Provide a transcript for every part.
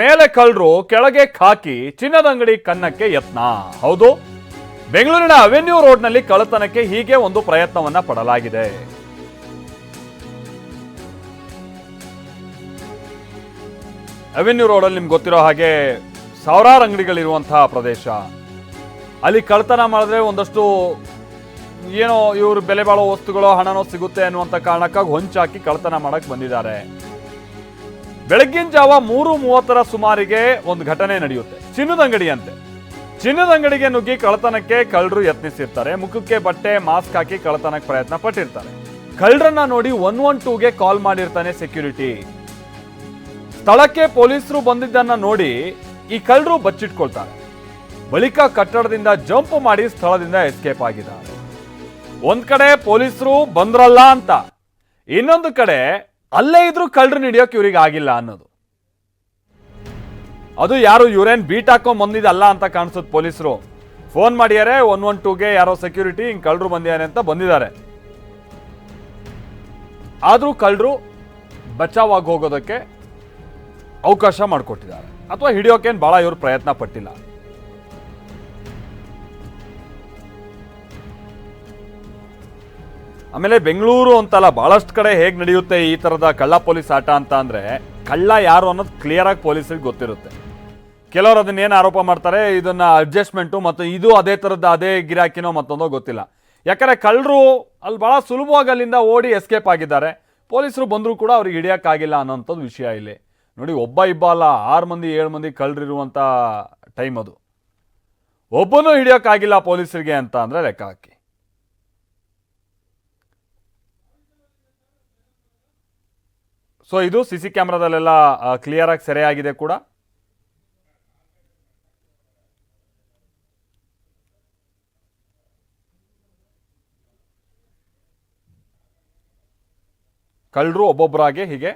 ಮೇಲೆ ಕಳ್ಳರು ಕೆಳಗೆ ಖಾಕಿ, ಚಿನ್ನದ ಅಂಗಡಿ ಕನ್ನಕ್ಕೆ ಯತ್ನ. ಹೌದು, ಬೆಂಗಳೂರಿನ ಅವೆನ್ಯೂ ರೋಡ್ನಲ್ಲಿ ಕಳ್ಳತನಕ್ಕೆ ಹೀಗೆ ಒಂದು ಪ್ರಯತ್ನವನ್ನ ಪಡಲಾಗಿದೆ. ಅವೆನ್ಯೂ ರೋಡಲ್ಲಿ ನಿಮ್ಗೆ ಗೊತ್ತಿರೋ ಹಾಗೆ ಸಾವಿರಾರು ಅಂಗಡಿಗಳಿರುವಂತಹ ಪ್ರದೇಶ. ಅಲ್ಲಿ ಕಳ್ಳತನ ಮಾಡಿದ್ರೆ ಒಂದಷ್ಟು ಏನೋ ಇವರು ಬೆಲೆ ಬಾಳೋ ವಸ್ತುಗಳು ಹಣನೋ ಸಿಗುತ್ತೆ ಅನ್ನುವಂಥ ಕಾರಣಕ್ಕಾಗಿ ಹೊಂಚಾಕಿ ಕಳ್ಳತನ ಮಾಡಕ್ಕೆ ಬಂದಿದ್ದಾರೆ. ಬೆಳಗ್ಗಿನ ಜಾವ ಮೂರು ಮೂವತ್ತರ ಸುಮಾರಿಗೆ ಒಂದು ಘಟನೆ ನಡೆಯುತ್ತೆ. ಚಿನ್ನದ ಅಂಗಡಿ ಅಂತೆ ಚಿನ್ನದ ಅಂಗಡಿಗೆ ನುಗ್ಗಿ ಕಳ್ಳತನಕ್ಕೆ ಕಳ್ಳರು ಯತ್ನಿಸಿರ್ತಾರೆ. ಮುಖಕ್ಕೆ ಬಟ್ಟೆ, ಮಾಸ್ಕ್ ಹಾಕಿ ಕಳ್ಳತನಕ್ಕೆ ಪ್ರಯತ್ನ ಪಟ್ಟಿರ್ತಾರೆ. ಕಳ್ಳರನ್ನ ನೋಡಿ ಒನ್ ಒನ್ ಟೂಗೆ ಕಾಲ್ ಮಾಡಿರ್ತಾನೆ ಸೆಕ್ಯೂರಿಟಿ. ಸ್ಥಳಕ್ಕೆ ಪೊಲೀಸರು ಬಂದಿದ್ದನ್ನ ನೋಡಿ ಈ ಕಳ್ಳರು ಬಚ್ಚಿಟ್ಕೊಳ್ತಾರೆ. ಬಳಿಕ ಕಟ್ಟಡದಿಂದ ಜಂಪ್ ಮಾಡಿ ಸ್ಥಳದಿಂದ ಎಸ್ಕೇಪ್ ಆಗಿದ್ದಾರೆ. ಒಂದ್ ಕಡೆ ಪೊಲೀಸರು ಬಂದ್ರಲ್ಲ ಅಂತ. ಇನ್ನೊಂದು ಕಡೆ ಅಲ್ಲೇ ಇದ್ರೂ ಕಳ್ಳರು ಹಿಡಿಯೋಕೆ ಇವ್ರಿಗೆ ಆಗಿಲ್ಲ ಅನ್ನೋದು. ಅದು ಯಾರು ಇವ್ರೇನ್ ಬೀಟ್ ಹಾಕೊಂಡ್ ಬಂದಿದ್ದಲ್ಲ ಅಂತ ಕಾಣಿಸುತ್ತೆ ಪೊಲೀಸರು. ಫೋನ್ ಮಾಡಿಯಾರೆ ಒನ್ ಒನ್ ಟೂಗೆ ಯಾರೋ ಸೆಕ್ಯೂರಿಟಿ, ಹಿಂಗೆ ಕಳ್ಳರು ಬಂದಿದ್ದಾರೆ ಅಂತ ಬಂದಿದ್ದಾರೆ. ಆದರೂ ಕಳ್ಳರು ಬಚಾವಾಗಿ ಹೋಗೋದಕ್ಕೆ ಅವಕಾಶ ಮಾಡಿಕೊಟ್ಟಿದ್ದಾರೆ. ಅಥವಾ ಹಿಡಿಯೋಕೇನು ಭಾಳ ಇವರು ಪ್ರಯತ್ನ ಪಟ್ಟಿಲ್ಲ. ಆಮೇಲೆ ಬೆಂಗಳೂರು ಅಂತಲ್ಲ, ಬಹಳಷ್ಟು ಕಡೆ ಹೇಗೆ ನಡೆಯುತ್ತೆ ಈ ಥರದ ಕಳ್ಳ ಪೊಲೀಸ್ ಆಟ ಅಂತ ಅಂದರೆ, ಕಳ್ಳ ಯಾರು ಅನ್ನೋದು ಕ್ಲಿಯರಾಗಿ ಪೊಲೀಸರಿಗೆ ಗೊತ್ತಿರುತ್ತೆ. ಕೆಲವರು ಅದನ್ನ ಏನು ಆರೋಪ ಮಾಡ್ತಾರೆ, ಇದನ್ನ ಅಡ್ಜಸ್ಟ್ಮೆಂಟು ಮತ್ತು ಇದು ಅದೇ ಥರದ ಅದೇ ಗಿರಾಕಿನೋ ಮತ್ತೊಂದೋ ಗೊತ್ತಿಲ್ಲ. ಯಾಕಂದರೆ ಕಳ್ಳರು ಅಲ್ಲಿ ಭಾಳ ಸುಲಭವಾಗಿ ಅಲ್ಲಿಂದ ಓಡಿ ಎಸ್ಕೇಪ್ ಆಗಿದ್ದಾರೆ. ಪೊಲೀಸರು ಬಂದರೂ ಕೂಡ ಅವ್ರಿಗೆ ಹಿಡಿಯೋಕ್ಕಾಗಿಲ್ಲ ಅನ್ನೋಂಥದ್ದು ವಿಷಯ ಇಲ್ಲಿ. ನೋಡಿ, ಒಬ್ಬ ಇಬ್ಬ ಅಲ್ಲ, ಆರು ಮಂದಿ, ಏಳು ಮಂದಿ ಕಳ್ಳರಿರುವಂಥ ಟೈಮ್ ಅದು. ಒಬ್ಬನೂ ಹಿಡಿಯೋಕ್ಕಾಗಿಲ್ಲ ಪೊಲೀಸರಿಗೆ ಅಂತ ಅಂದರೆ ಲೆಕ್ಕ ಹಾಕಿ. ಸೊ ಇದು ಸಿ ಸಿ ಕ್ಯಾಮ್ರಾದಲ್ಲೆಲ್ಲ ಕ್ಲಿಯರಾಗಿ ಸೆರೆಯಾಗಿದೆ ಕೂಡ. ಕಳ್ಳರು ಒಬ್ಬೊಬ್ಬರಾಗಿ ಹೀಗೆ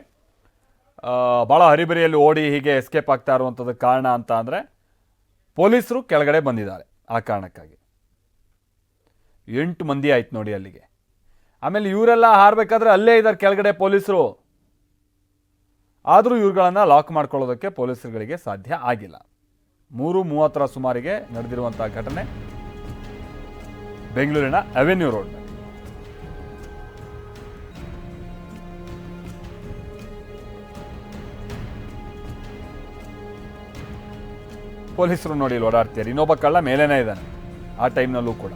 ಭಾಳ ಹರಿಬರಿಯಲ್ಲಿ ಓಡಿ ಹೀಗೆ ಎಸ್ಕೇಪ್ ಆಗ್ತಾ ಇರುವಂಥದ್ದು ಕಾರಣ ಅಂತ ಅಂದರೆ, ಪೊಲೀಸರು ಕೆಳಗಡೆ ಬಂದಿದ್ದಾರೆ ಆ ಕಾರಣಕ್ಕಾಗಿ. ಎಂಟು ಮಂದಿ ಆಯ್ತು ನೋಡಿ ಅಲ್ಲಿಗೆ. ಆಮೇಲೆ ಇವರೆಲ್ಲ ಹಾರಬೇಕಾದ್ರೆ ಅಲ್ಲೇ ಇದ್ದಾರೆ ಕೆಳಗಡೆ ಪೊಲೀಸರು. ಆದರೂ ಇವುಗಳನ್ನು ಲಾಕ್ ಮಾಡ್ಕೊಳ್ಳೋದಕ್ಕೆ ಪೊಲೀಸರುಗಳಿಗೆ ಸಾಧ್ಯ ಆಗಿಲ್ಲ. ಮೂರು ಮೂವತ್ತರ ಸುಮಾರಿಗೆ ನಡೆದಿರುವಂಥ ಘಟನೆ ಬೆಂಗಳೂರಿನ ಅವೆನ್ಯೂ ರೋಡ್ ಪೊಲೀಸರು ನೋಡಿ ಇಲ್ಲಿ ಓಡಾಡ್ತಾರೆ ಇನ್ನೊಬ್ಬ ಕಳ್ಳ ಮೇಲೇನೇ ಇದ್ದಾನೆ. ಆ ಟೈಮ್ನಲ್ಲೂ ಕೂಡ.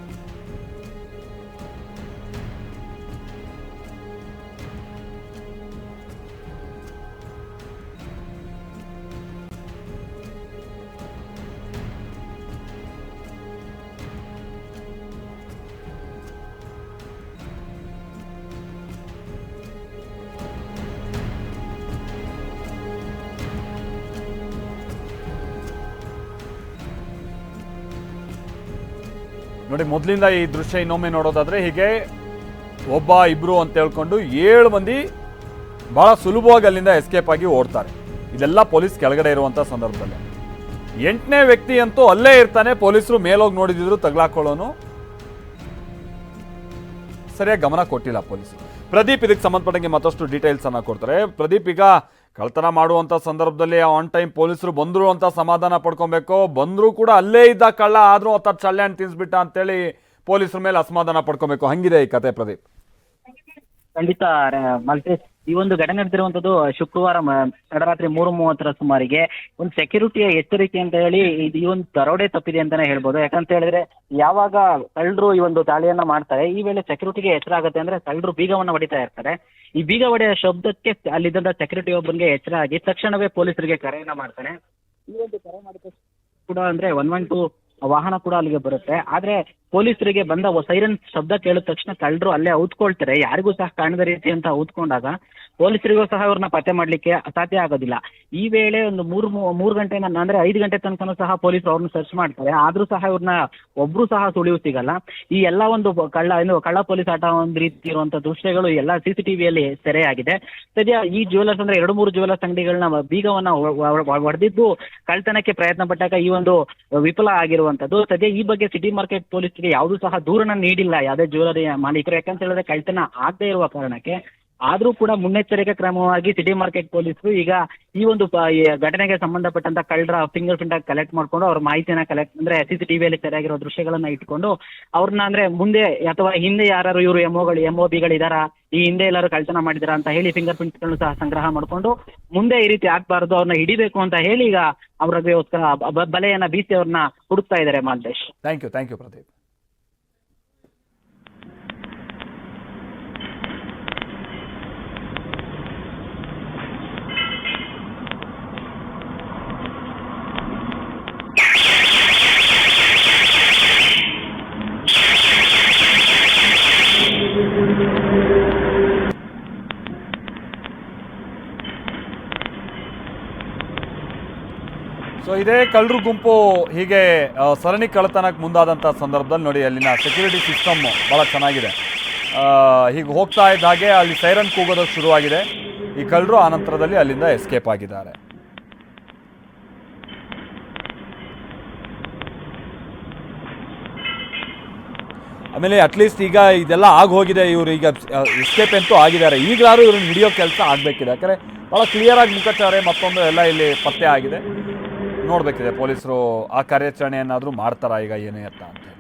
ನೋಡಿ, ಮೊದಲಿಂದ ಈ ದೃಶ್ಯ ಇನ್ನೊಮ್ಮೆ ನೋಡೋದಾದ್ರೆ ಹೀಗೆ ಒಬ್ಬ ಇಬ್ರು ಅಂತ ಹೇಳ್ಕೊಂಡು ಏಳು ಮಂದಿ ಬಹಳ ಸುಲಭವಾಗಿ ಅಲ್ಲಿಂದ ಎಸ್ಕೇಪ್ ಆಗಿ ಓಡ್ತಾರೆ. ಇದೆಲ್ಲ ಪೊಲೀಸ್ ಕೆಳಗಡೆ ಇರುವಂಥ ಸಂದರ್ಭದಲ್ಲಿ. ಎಂಟನೇ ವ್ಯಕ್ತಿ ಅಂತೂ ಅಲ್ಲೇ ಇರ್ತಾನೆ, ಪೊಲೀಸರು ಮೇಲೋಗಿ ನೋಡಿದಿದ್ರು ತಗ್ಲಾಕೊಳ್ಳೋನು. ಸರಿಯಾಗಿ ಗಮನ ಕೊಟ್ಟಿಲ್ಲ ಪೊಲೀಸ್. ಪ್ರದೀಪ್ ಇದಕ್ಕೆ ಸಂಬಂಧಪಟ್ಟಂಗೆ ಮತ್ತಷ್ಟು ಡೀಟೇಲ್ಸ್ ಅನ್ನ ಕೊಡ್ತಾರೆ. ಪ್ರದೀಪ್ ಈಗ ಕಳ್ತನ ಮಾಡುವಂತ ಸಂದರ್ಭದಲ್ಲಿ ಆನ್ ಟೈಮ್ ಪೊಲೀಸರು ಬಂದ್ರು ಅಂತ ಸಮಾಧಾನ ಪಡ್ಕೊಬೇಕು. ಬಂದ್ರು ಕೂಡ ಅಲ್ಲೇ ಇದ್ದ ಕಳ್ಳ ಆದ್ರೂ ಆತ ಚಳ್ಳೆ ಹಣ್ಣು ತಿನ್ಸ್ಬಿಟ್ಟ ಅಂತೇಳಿ ಪೊಲೀಸರ ಮೇಲೆ ಅಸಮಾಧಾನ ಪಡ್ಕೊಬೇಕು. ಹಂಗಿದೆ ಈ ಕತೆ ಪ್ರದೀಪ್. ಖಂಡಿತ ಮಲ್ತೇಶ್ ಈ ಒಂದು ಘಟನೆ ನಡೆದಿರುವಂತದ್ದು ಶುಕ್ರವಾರ ತಡರಾತ್ರಿ ಮೂರು ಮೂವತ್ತರ ಸುಮಾರಿಗೆ. ಒಂದು ಸೆಕ್ಯೂರಿಟಿಯ ಎಚ್ಚರಿಕೆ ಅಂತ ಹೇಳಿ ಇದು ಈ ಒಂದು ದರೋಡೆ ತಪ್ಪಿದೆ ಅಂತಾನೆ ಹೇಳ್ಬೋದು. ಯಾಕಂತ ಹೇಳಿದ್ರೆ ಯಾವಾಗ ಕಳ್ಳರು ಈ ಒಂದು ದಾಳಿಯನ್ನ ಮಾಡ್ತಾರೆ, ಈ ವೇಳೆ ಸೆಕ್ಯೂರಿಟಿಗೆ ಎಚ್ಚರ ಆಗುತ್ತೆ ಅಂದ್ರೆ ಕಳ್ಳರು ಬೀಗವನ್ನ ಹೊಡಿತಾ ಇರ್ತಾರೆ. ಈ ಬೀಗ ಹೊಡೆಯ ಶಬ್ದಕ್ಕೆ ಅಲ್ಲಿದ್ದಂತ ಸೆಕ್ಯೂರಿಟಿ ಒಬ್ಬನಿಗೆ ಎಚ್ಚರ ಆಗಿ ತಕ್ಷಣವೇ ಪೊಲೀಸರಿಗೆ ಕರೆಯನ್ನ ಮಾಡ್ತಾನೆ. ಈ ಒಂದು ಕರೆ ಮಾಡಿದ ಕೂಡ ಅಂದ್ರೆ ಒನ್ ಒನ್ ಟು ವಾಹನ ಕೂಡ ಅಲ್ಲಿಗೆ ಬರುತ್ತೆ. ಆದ್ರೆ ಪೊಲೀಸರಿಗೆ ಬಂದ ಸೈರನ್ ಶಬ್ದ ಕೇಳಿದ ತಕ್ಷಣ ಕಳ್ಳರು ಅಲ್ಲೇ ಔದ್ಕೊಳ್ತಾರೆ ಯಾರಿಗೂ ಸಹ ಕಾಣದ ರೀತಿ ಅಂತ ಔದ್ಕೊಂಡಾಗ ಪೊಲೀಸರಿಗೂ ಸಹ ಅವ್ರನ್ನ ಪತ್ತೆ ಮಾಡ್ಲಿಕ್ಕೆ ಸಾಧ್ಯ ಆಗೋದಿಲ್ಲ. ಈ ವೇಳೆ ಒಂದು ಮೂರು ಮೂರ್ ಮೂರು ಗಂಟೆ ಅಂದ್ರೆ ಐದು ಗಂಟೆ ತನಕನೂ ಸಹ ಪೊಲೀಸರು ಅವ್ರನ್ನ ಸರ್ಚ್ ಮಾಡ್ತಾರೆ. ಆದ್ರೂ ಸಹ ಇವ್ರನ್ನ ಒಬ್ರು ಸಹ ಸುಳಿವು ಸಿಗಲ್ಲ ಈ ಎಲ್ಲಾ ಒಂದು ಕಳ್ಳ ಏನು ಕಳ್ಳ ಪೊಲೀಸ್ ಆಟ ಒಂದ್ ರೀತಿ ಇರುವಂತ ದೃಶ್ಯಗಳು ಎಲ್ಲ ಸಿ ಸಿ ಟಿವಿಯಲ್ಲಿ ಸೆರೆಯಾಗಿದೆ. ಸದ್ಯ ಈ ಜ್ಯುವೆಲರ್ಸ್ ಅಂದ್ರೆ ಎರಡು ಮೂರು ಜ್ಯುವೆಲರ್ಸ್ ಅಂಗಡಿಗಳನ್ನ ಬೀಗವನ್ನ ಹೊಡೆದಿದ್ದು ಕಳ್ತನಕ್ಕೆ ಪ್ರಯತ್ನ ಪಟ್ಟಾಗ ಈ ಒಂದು ವಿಫಲ ಆಗಿರುವಂತದ್ದು. ಸದ್ಯ ಈ ಬಗ್ಗೆ ಸಿಟಿ ಮಾರ್ಕೆಟ್ ಪೊಲೀಸರಿಗೆ ಯಾವುದೂ ಸಹ ದೂರನ್ನ ನೀಡಿಲ್ಲ ಯಾವುದೇ ಜ್ಯುವೆಲರಿ ಮಾಲೀಕರು. ಯಾಕಂತ ಹೇಳಿದ್ರೆ ಕಳ್ತನ ಆಗದೆ ಇರುವ ಕಾರಣಕ್ಕೆ ಆದ್ರೂ ಕೂಡ ಮುನ್ನೆಚ್ಚರಿಕೆ ಕ್ರಮವಾಗಿ ಸಿಟಿ ಮಾರ್ಕೆಟ್ ಪೊಲೀಸರು ಈಗ ಈ ಒಂದು ಘಟನೆಗೆ ಸಂಬಂಧಪಟ್ಟಂತ ಕಳ್ಳರ ಫಿಂಗರ್ ಪ್ರಿಂಟ್ ಕಲೆಕ್ಟ್ ಮಾಡ್ಕೊಂಡು ಅವ್ರ ಮಾಹಿತಿಯನ್ನ ಕಲೆಕ್ಟ್ ಅಂದ್ರೆ ಸಿ ಸಿ ಟಿವಿಯಲ್ಲಿ ಸರಿಯಾಗಿರೋ ದೃಶ್ಯಗಳನ್ನ ಇಟ್ಕೊಂಡು ಅವ್ರನ್ನ ಅಂದ್ರೆ ಮುಂದೆ ಅಥವಾ ಹಿಂದೆ ಯಾರು ಇವರು ಎಮ್ಒಗಳು ಎಂ ಬಿಗಳಿದಾರಾ ಈ ಹಿಂದೆ ಎಲ್ಲರೂ ಕಳ್ತನ ಮಾಡಿದಾರ ಅಂತ ಹೇಳಿ ಫಿಂಗರ್ ಪ್ರಿಂಟ್ಸ್ಗಳನ್ನು ಸಹ ಸಂಗ್ರಹ ಮಾಡ್ಕೊಂಡು ಮುಂದೆ ಈ ರೀತಿ ಆಗ್ಬಾರ್ದು, ಅವ್ರನ್ನ ಹಿಡಿಬೇಕು ಅಂತ ಹೇಳಿ ಈಗ ಅವ್ರಿಗೋಸ್ಕರ ಬಲೆಯನ್ನ ಬೀಸಿ ಅವ್ರನ್ನ ಹುಡುಕ್ತಾ ಇದ್ದಾರೆ ಮಾಲ್ದೇಶ್. Thank you thank you Pradeep. So ಇದೇ ಕಳ್ಳರು ಗುಂಪು ಹೀಗೆ ಸರಣಿ ಕಳ್ಳತನಕ್ಕೆ ಮುಂದಾದಂಥ ಸಂದರ್ಭದಲ್ಲಿ ನೋಡಿ, ಅಲ್ಲಿನ ಸೆಕ್ಯೂರಿಟಿ ಸಿಸ್ಟಮ್ ಭಾಳ ಚೆನ್ನಾಗಿದೆ. ಹೀಗೆ ಹೋಗ್ತಾ ಇದ್ದ ಹಾಗೆ ಅಲ್ಲಿ ಸೈರನ್ ಕೂಗೋದು ಶುರುವಾಗಿದೆ. ಈ ಕಳ್ಳರು ಆ ನಂತರದಲ್ಲಿ ಅಲ್ಲಿಂದ ಎಸ್ಕೇಪ್ ಆಗಿದ್ದಾರೆ. ಆಮೇಲೆ ಅಟ್ಲೀಸ್ಟ್ ಈಗ ಇದೆಲ್ಲ ಆಗಿ ಹೋಗಿದೆ, ಇವರು ಈಗ ಎಸ್ಕೇಪ್ ಅಂತೂ ಆಗಿದ್ದಾರೆ. ಈಗಲಾದ್ರೂ ಇವ್ರನ್ನ ಹಿಡಿಯೋ ಕೆಲಸ ಆಗಬೇಕಿದೆ. ಯಾಕಂದರೆ ಭಾಳ ಕ್ಲಿಯರಾಗಿ ಮುಖಚಾರೆ, ಮತ್ತೊಂದು ಎಲ್ಲ ಇಲ್ಲಿ ಪತ್ತೆ ಆಗಿದೆ. ನೋಡಬೇಕಿದೆ ಪೊಲೀಸರು ಆ ಕಾರ್ಯಾಚರಣೆಯನ್ನಾದರೂ ಮಾಡ್ತಾರಾ ಈಗ ಏನೇ ಅಂತ ಅಂತ